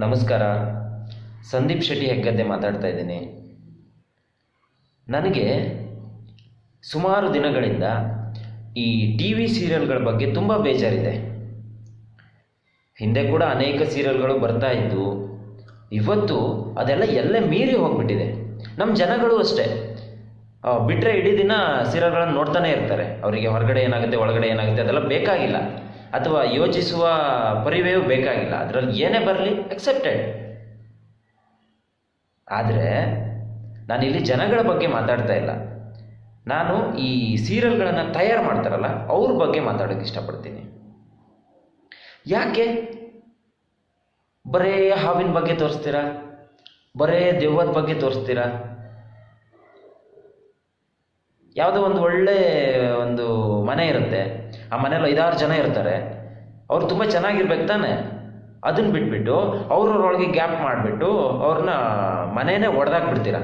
ನಮಸ್ಕಾರ. ಸಂದೀಪ್ ಶೆಟ್ಟಿ ಹೆಗ್ಗದ್ದೆ ಮಾತಾಡ್ತಾ ಇದ್ದೀನಿ. ನನಗೆ ಸುಮಾರು ದಿನಗಳಿಂದ ಈ ಟಿ ವಿ ಸೀರಿಯಲ್ಗಳ ಬಗ್ಗೆ ತುಂಬ ಬೇಜಾರಿದೆ. ಹಿಂದೆ ಕೂಡ ಅನೇಕ ಸೀರಿಯಲ್ಗಳು ಬರ್ತಾ ಇದ್ದು, ಇವತ್ತು ಅದೆಲ್ಲ ಎಲ್ಲೇ ಮೀರಿ ಹೋಗ್ಬಿಟ್ಟಿದೆ. ನಮ್ಮ ಜನಗಳು ಅಷ್ಟೇ. ಬಿಟ್ಟರೆ ಇಡೀ ದಿನ ಸೀರಿಯಲ್ಗಳನ್ನು ನೋಡ್ತಾನೆ ಇರ್ತಾರೆ. ಅವರಿಗೆ ಹೊರಗಡೆ ಏನಾಗುತ್ತೆ, ಒಳಗಡೆ ಏನಾಗುತ್ತೆ ಅದೆಲ್ಲ ಬೇಕಾಗಿಲ್ಲ. ಅಥವಾ ಯೋಚಿಸುವ ಪರಿವೆಯೂ ಬೇಕಾಗಿಲ್ಲ. ಅದರಲ್ಲಿ ಏನೇ ಬರಲಿ ಅಕ್ಸೆಪ್ಟೆಡ್ ಆದರೆ ಇಲ್ಲಿ ಜನಗಳ ಬಗ್ಗೆ ಮಾತಾಡ್ತಾ ಇಲ್ಲ. ನಾನು ಈ ಸೀರಿಯಲ್ಗಳನ್ನು ತಯಾರು ಮಾಡ್ತಾರಲ್ಲ, ಅವ್ರ ಬಗ್ಗೆ ಮಾತಾಡೋಕ್ಕೆ ಇಷ್ಟಪಡ್ತೀನಿ. ಯಾಕೆ? ಬರೇ ಹಾವಿನ ಬಗ್ಗೆ ತೋರಿಸ್ತೀರಾ? ಬರೇ ದೆವ್ವದ ಬಗ್ಗೆ ತೋರಿಸ್ತೀರಾ? ಯಾವುದೋ ಒಂದು ಒಳ್ಳೆ ಒಂದು ಮನೆ ಇರುತ್ತೆ. ಆ ಮನೇಲಿ ಐದಾರು ಜನ ಇರ್ತಾರೆ. ಅವ್ರು ತುಂಬ ಚೆನ್ನಾಗಿರ್ಬೇಕು ತಾನೆ. ಅದನ್ನ ಬಿಟ್ಬಿಟ್ಟು ಅವ್ರವ್ರೊಳಗೆ ಗ್ಯಾಪ್ ಮಾಡಿಬಿಟ್ಟು ಅವ್ರನ್ನ ಮನೇನೆ ಒಡೆದಾಕ್ಬಿಡ್ತೀರ?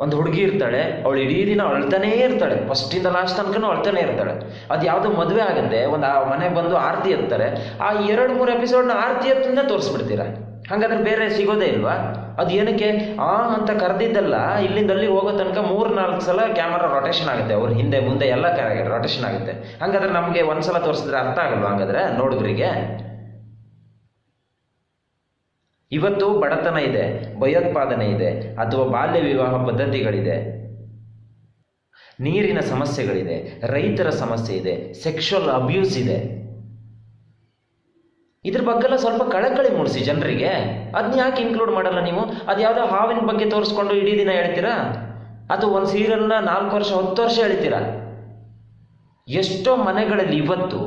ಒಂದು ಹುಡುಗಿ ಇರ್ತಾಳೆ, ಅವಳು ಇಡೀ ದಿನ ಅಳ್ತಾನೇ ಇರ್ತಾಳೆ. ಫಸ್ಟಿಂದ ಲಾಸ್ಟ್ ತನಕ ಅಳ್ತಾನೆ ಇರ್ತಾಳೆ. ಅದು ಯಾವುದೋ ಮದುವೆ ಆಗುತ್ತೆ ಒಂದು ಆ ಮನೆಗೆ ಬಂದು ಆರತಿ ಎತ್ತಾರೆ. ಆ ಎರಡು ಮೂರು ಎಪಿಸೋಡ್ನ ಆರತಿ ಎತ್ತಿಂದ ತೋರಿಸ್ಬಿಡ್ತೀರ? ಹಾಗಾದ್ರೆ ಬೇರೆ ಸಿಗೋದೇ ಇಲ್ವಾ? ಅದು ಏನಕ್ಕೆ? ಆ ಅಂತ ಕರೆದಿದ್ದಲ್ಲ ಇಲ್ಲಿಂದ ಅಲ್ಲಿ ಹೋಗೋ ತನಕ ಮೂರು ನಾಲ್ಕು ಸಲ ಕ್ಯಾಮರಾ ರೊಟೇಷನ್ ಆಗುತ್ತೆ. ಅವ್ರ ಹಿಂದೆ, ಮುಂದೆ ಎಲ್ಲ ರೊಟೇಷನ್ ಆಗುತ್ತೆ. ಹಾಗಾದ್ರೆ ನಮಗೆ ಒಂದ್ಸಲ ತೋರಿಸಿದ್ರೆ ಅರ್ಥ ಆಗಲ್ವಾ ಹಂಗಾದ್ರೆ ನೋಡಿದ್ರಿಗೆ ಇವತ್ತು ಬಡತನ ಇದೆ, ಭಯೋತ್ಪಾದನೆ ಇದೆ, ಅಥವಾ ಬಾಲ್ಯ ವಿವಾಹ ಪದ್ಧತಿಗಳಿದೆ. ನೀರಿನ ಸಮಸ್ಯೆಗಳಿದೆ, ರೈತರ ಸಮಸ್ಯೆ ಇದೆ ಸೆಕ್ಷುವಲ್ ಅಬ್ಯೂಸ್ ಇದೆ. ಇದ್ರ ಬಗ್ಗೆಲ್ಲ ಸ್ವಲ್ಪ ಕಳಕಳಿ ಮೂಡಿಸಿ ಜನರಿಗೆ. ಅದನ್ನ ಯಾಕೆ ಇನ್ಕ್ಲೂಡ್ ಮಾಡಲ್ಲ ನೀವು? ಅದು ಯಾವುದೋ ಹಾವಿನ ಬಗ್ಗೆ ತೋರಿಸ್ಕೊಂಡು ಇಡೀ ದಿನ ಹೇಳ್ತೀರಾ ಅದು ಒಂದು ಸೀರಿಯಲ್ನ ನಾಲ್ಕು ವರ್ಷ, ಹತ್ತು ವರ್ಷ ಹೇಳ್ತೀರಾ ಎಷ್ಟೋ ಮನೆಗಳಲ್ಲಿ ಇವತ್ತು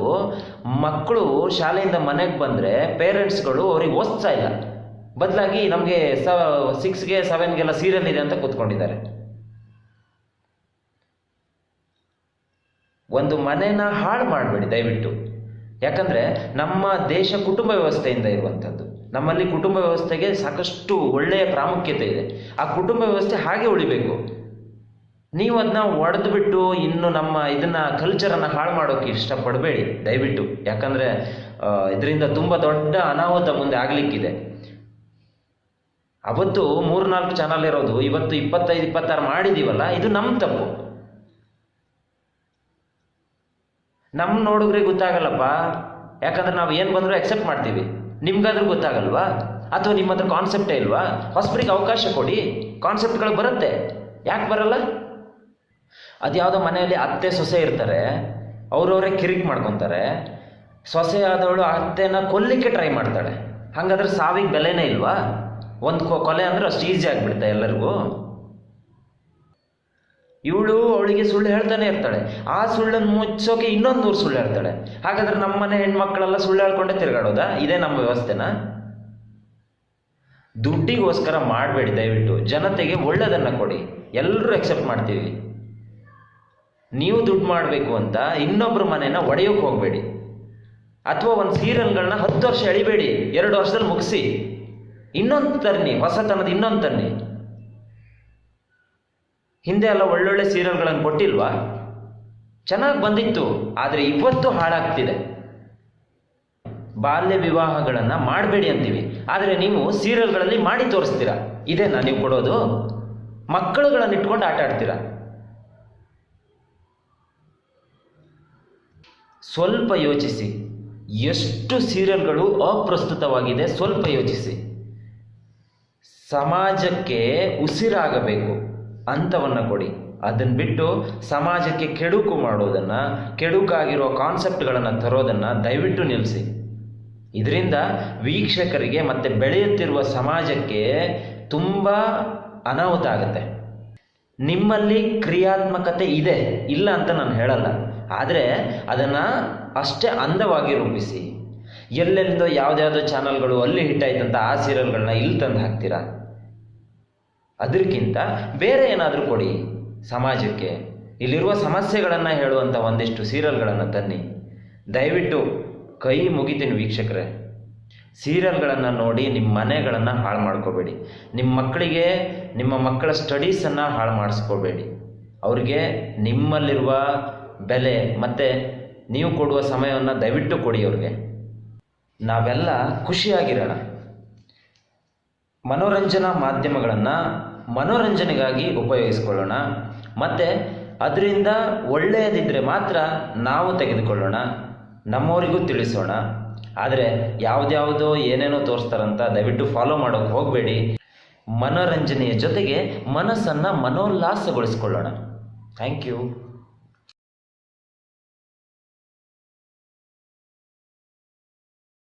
ಮಕ್ಕಳು ಶಾಲೆಯಿಂದ ಮನೆಗೆ ಬಂದರೆ ಪೇರೆಂಟ್ಸ್ಗಳು ಅವ್ರಿಗೆ ಓದಿಸ್ತಾ ಇಲ್ಲ. ಬದಲಾಗಿ ನಮಗೆ ಸ ಸಿಕ್ಸ್ಗೆ ಸೆವೆನ್ಗೆಲ್ಲ ಸೀರಿಯಲ್ ಇದೆ ಅಂತ ಕೂತ್ಕೊಂಡಿದ್ದಾರೆ. ಒಂದು ಮನೆನ ಹಾಳು ಮಾಡಬೇಡಿ ದಯವಿಟ್ಟು. ಯಾಕಂದರೆ ನಮ್ಮ ದೇಶ ಕುಟುಂಬ ವ್ಯವಸ್ಥೆಯಿಂದ ಇರುವಂಥದ್ದು. ನಮ್ಮಲ್ಲಿ ಕುಟುಂಬ ವ್ಯವಸ್ಥೆಗೆ ಸಾಕಷ್ಟು ಒಳ್ಳೆಯ ಪ್ರಾಮುಖ್ಯತೆ ಇದೆ. ಆ ಕುಟುಂಬ ವ್ಯವಸ್ಥೆ ಹಾಗೆ ಉಳಿಬೇಕು. ನೀವು ಅದನ್ನ ಒಡೆದು ಬಿಟ್ಟು ಇನ್ನು ನಮ್ಮ ಇದನ್ನ ಕಲ್ಚರನ್ನು ಹಾಳು ಮಾಡೋಕೆ ಇಷ್ಟಪಡಬೇಡಿ. ದಯವಿಟ್ಟು. ಯಾಕಂದರೆ ಇದರಿಂದ ತುಂಬ ದೊಡ್ಡ ಅನಾಹುತ ಮುಂದೆ ಆಗಲಿಕ್ಕಿದೆ. ಅವತ್ತು ಮೂರ್ನಾಲ್ಕು ಚಾನಲ್ ಇರೋದು, ಇವತ್ತು ಇಪ್ಪತ್ತೈದು, ಇಪ್ಪತ್ತಾರು ಮಾಡಿದೀವಲ್ಲ, ಇದು ನಮ್ಮ ತಪ್ಪು. ನಮ್ಮ ನೋಡಿದ್ರೆ ಗೊತ್ತಾಗಲ್ಲಪ್ಪ. ಯಾಕಂದ್ರೆ ನಾವು ಏನು ಬಂದರೂ ಎಕ್ಸೆಪ್ಟ್ ಮಾಡ್ತೀವಿ. ನಿಮ್ಗಾದ್ರೂ ಗೊತ್ತಾಗಲ್ವಾ? ಅಥವಾ ನಿಮ್ಮ ಹತ್ರ ಕಾನ್ಸೆಪ್ಟೇ ಇಲ್ವಾ? ಹೊಸಬ್ರಿಗೆ ಅವಕಾಶ ಕೊಡಿ. ಕಾನ್ಸೆಪ್ಟ್ಗಳು ಬರುತ್ತೆ. ಯಾಕೆ ಬರಲ್ಲ? ಅದ್ಯಾವುದೋ ಮನೆಯಲ್ಲಿ ಅತ್ತೆ, ಸೊಸೆ ಇರ್ತಾರೆ. ಅವರವರೇ ಕಿರಿಕ್ ಮಾಡ್ಕೊತಾರೆ. ಸೊಸೆ ಆದವಳು ಅತ್ತೆನ ಕೊಲ್ಲಿಕ್ಕೆ ಟ್ರೈ ಮಾಡ್ತಾಳೆ. ಹಾಗಾದ್ರೆ ಸಾವಿಗೆ ಬೆಲೆನೇ ಇಲ್ವಾ? ಒಂದು ಕೊಲೆ ಅಂದ್ರೆ ಅಷ್ಟು ಈಸಿ ಆಗಿಬಿಡುತ್ತೆ ಎಲ್ಲರಿಗೂ. ಇವಳು ಅವಳಿಗೆ ಸುಳ್ಳು ಹೇಳ್ತಾನೆ ಇರ್ತಾಳೆ. ಆ ಸುಳ್ಳನ್ನು ಮುಚ್ಚೋಕೆ ಇನ್ನೊಂದು ಊರು ಸುಳ್ಳು ಹೇಳ್ತಾಳೆ. ಹಾಗಾದ್ರೆ ನಮ್ಮ ಮನೆ ಹೆಣ್ಮಕ್ಳೆಲ್ಲ ಸುಳ್ಳು ಹೇಳ್ಕೊಂಡೆ ತಿರುಗಾಡೋದಾ? ಇದೇ ನಮ್ಮ ವ್ಯವಸ್ಥೆನಾ? ದುಡ್ಡಿಗೋಸ್ಕರ ಮಾಡಬೇಡಿ ದಯವಿಟ್ಟು. ಜನತೆಗೆ ಒಳ್ಳೆಯದನ್ನು ಕೊಡಿ. ಎಲ್ಲರೂ ಎಕ್ಸೆಪ್ಟ್ ಮಾಡ್ತೀವಿ. ನೀವು ದುಡ್ಡು ಮಾಡಬೇಕು ಅಂತ ಇನ್ನೊಬ್ಬರ ಮನೆನ ಒಡೆಯೋಕೆ ಹೋಗಬೇಡಿ. ಅಥವಾ ಒಂದು ಸೀರಿಯಲ್ಗಳನ್ನ ಹತ್ತು ವರ್ಷ ಎಳಿಬೇಡಿ. ಎರಡು ವರ್ಷದಲ್ಲಿ ಮುಗಿಸಿ. ಇನ್ನೊಂದು ತನ್ನಿ ಹೊಸತನದ ಇನ್ನೊಂದು ತನ್ನಿ ಹಿಂದೆ ಎಲ್ಲ ಒಳ್ಳೊಳ್ಳೆ ಸೀರಿಯಲ್ಗಳನ್ನು ಕೊಟ್ಟಿಲ್ವಾ? ಚೆನ್ನಾಗಿ ಬಂದಿತ್ತು, ಆದರೆ ಇವತ್ತು ಹಾಳಾಗ್ತಿದೆ. ಬಾಲ್ಯ ವಿವಾಹಗಳನ್ನು ಮಾಡಬೇಡಿ ಅಂತೀವಿ, ಆದರೆ ನೀವು ಸೀರಿಯಲ್ಗಳಲ್ಲಿ ಮಾಡಿ ತೋರಿಸ್ತೀರಾ? ಇದೇನಾ ನೀವು ಕೊಡೋದು? ಮಕ್ಕಳುಗಳನ್ನು ಇಟ್ಕೊಂಡು ಆಟ ಆಡ್ತೀರಾ? ಸ್ವಲ್ಪ ಯೋಚಿಸಿ, ಎಷ್ಟು ಸೀರಿಯಲ್ಗಳು ಅಪ್ರಸ್ತುತವಾಗಿದೆ ಸ್ವಲ್ಪ ಯೋಚಿಸಿ. ಸಮಾಜಕ್ಕೆ ಉಸಿರಾಗಬೇಕು. ಅಂಥವನ್ನು ಕೊಡಿ. ಅದನ್ನು ಬಿಟ್ಟು ಸಮಾಜಕ್ಕೆ ಕೆಡುಕು ಮಾಡೋದನ್ನು, ಕೆಡುಕಾಗಿರೋ ಕಾನ್ಸೆಪ್ಟ್ಗಳನ್ನು ತರೋದನ್ನು ದಯವಿಟ್ಟು ನಿಲ್ಲಿಸಿ ಇದರಿಂದ ವೀಕ್ಷಕರಿಗೆ ಮತ್ತು ಬೆಳೆಯುತ್ತಿರುವ ಸಮಾಜಕ್ಕೆ ತುಂಬ ಅನಾಹುತ ಆಗುತ್ತೆ. ನಿಮ್ಮಲ್ಲಿ ಕ್ರಿಯಾತ್ಮಕತೆ ಇದೆ, ಇಲ್ಲ ಅಂತ ನಾನು ಹೇಳಲ್ಲ. ಆದರೆ ಅದನ್ನು ಅಷ್ಟೇ ಅಂದವಾಗಿ ರೂಪಿಸಿ. ಎಲ್ಲೆಲ್ಲಿಂದ ಯಾವುದ್ಯಾವುದೋ ಚಾನಲ್ಗಳು ಅಲ್ಲಿ ಹಿಟ್ ಆಯ್ತಂತ ಆ ಸೀರಿಯಲ್ಗಳನ್ನ ಇಲ್ಲಿ ತಂದು ಹಾಕ್ತೀರಾ? ಅದಕ್ಕಿಂತ ಬೇರೆ ಏನಾದರೂ ಕೊಡಿ. ಸಮಾಜಕ್ಕೆ ಇಲ್ಲಿರುವ ಸಮಸ್ಯೆಗಳನ್ನು ಹೇಳುವಂಥ ಒಂದಿಷ್ಟು ಸೀರಿಯಲ್ಗಳನ್ನು ತನ್ನಿ. ದಯವಿಟ್ಟು ಕೈ ಮುಗಿತೀನಿ ವೀಕ್ಷಕರೇ. ಸೀರಿಯಲ್ಗಳನ್ನು ನೋಡಿ ನಿಮ್ಮ ಮನೆಗಳನ್ನು ಹಾಳು ಮಾಡ್ಕೋಬೇಡಿ. ನಿಮ್ಮ ಮಕ್ಕಳಿಗೆ, ನಿಮ್ಮ ಮಕ್ಕಳ ಸ್ಟಡೀಸನ್ನು ಹಾಳು ಮಾಡಿಸ್ಕೋಬೇಡಿ. ಅವ್ರಿಗೆ ನಿಮ್ಮಲ್ಲಿರುವ ಬೆಲೆ ಮತ್ತು ನೀವು ಕೊಡುವ ಸಮಯವನ್ನು ದಯವಿಟ್ಟು ಕೊಡಿ ಅವ್ರಿಗೆ. ನಾವೆಲ್ಲ ಖುಷಿಯಾಗಿರೋಣ. ಮನೋರಂಜನಾ ಮಾಧ್ಯಮಗಳನ್ನು ಮನೋರಂಜನೆಗಾಗಿ ಉಪಯೋಗಿಸ್ಕೊಳ್ಳೋಣ. ಮತ್ತು ಅದರಿಂದ ಒಳ್ಳೆಯದಿದ್ದರೆ ಮಾತ್ರ ನಾವು ತೆಗೆದುಕೊಳ್ಳೋಣ. ನಮ್ಮವರಿಗೂ ತಿಳಿಸೋಣ. ಆದರೆ ಯಾವುದ್ಯಾವುದೋ ಏನೇನೋ ತೋರಿಸ್ತಾರಂತ ದಯವಿಟ್ಟು ಫಾಲೋ ಮಾಡೋಕೆ ಹೋಗಬೇಡಿ. ಮನೋರಂಜನೆಯ ಜೊತೆಗೆ ಮನಸ್ಸನ್ನು ಮನೋಲ್ಲಾಸಗೊಳಿಸ್ಕೊಳ್ಳೋಣ. Thank you